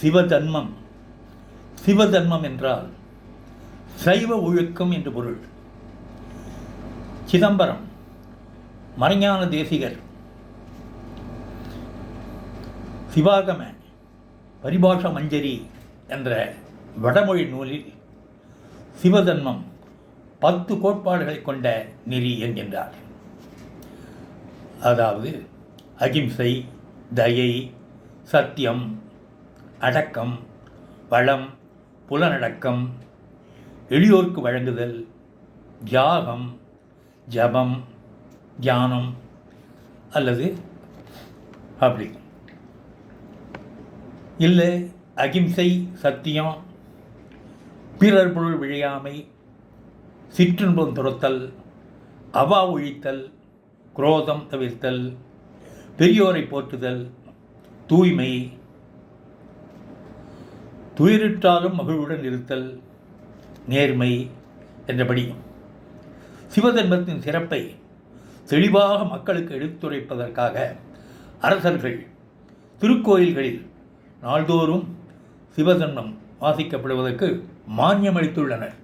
சிவதன்மம் சிவதன்மம் என்றால் சைவ ஒழுக்கம் என்று பொருள். சிதம்பரம் மறைஞான தேசிகர் சிவாகம பரிபாஷ மஞ்சரி என்ற வடமொழி நூலில் சிவதன்மம் பத்து கோட்பாடுகளை கொண்ட நெறி என்கின்றார். அதாவது அகிம்சை தயை சத்தியம் அடக்கம் வளம் புலனடக்கம் எளியோர்க்கு வழங்குதல் தியாகம் ஜபம் தியானம் அல்லது அப்படி. இல்லை அகிம்சை சத்தியம் பிறர் பொருள் விழையாமை சிற்றின்பம் துரத்தல் அவா ஒழித்தல் குரோதம் தவிர்த்தல் பெரியோரை போற்றுதல் தூய்மை துயரிட்டாலும் மகிழ்வுடன் இருத்தல் நேர்மை என்றபடியும் சிவதர்மத்தின் சிறப்பை தெளிவாக மக்களுக்கு எடுத்துரைப்பதற்காக அரசர்கள் திருக்கோயில்களில் நாள்தோறும் சிவதர்மம் வாசிக்கப்படுவதற்கு மானியம் அளித்துள்ளனர்.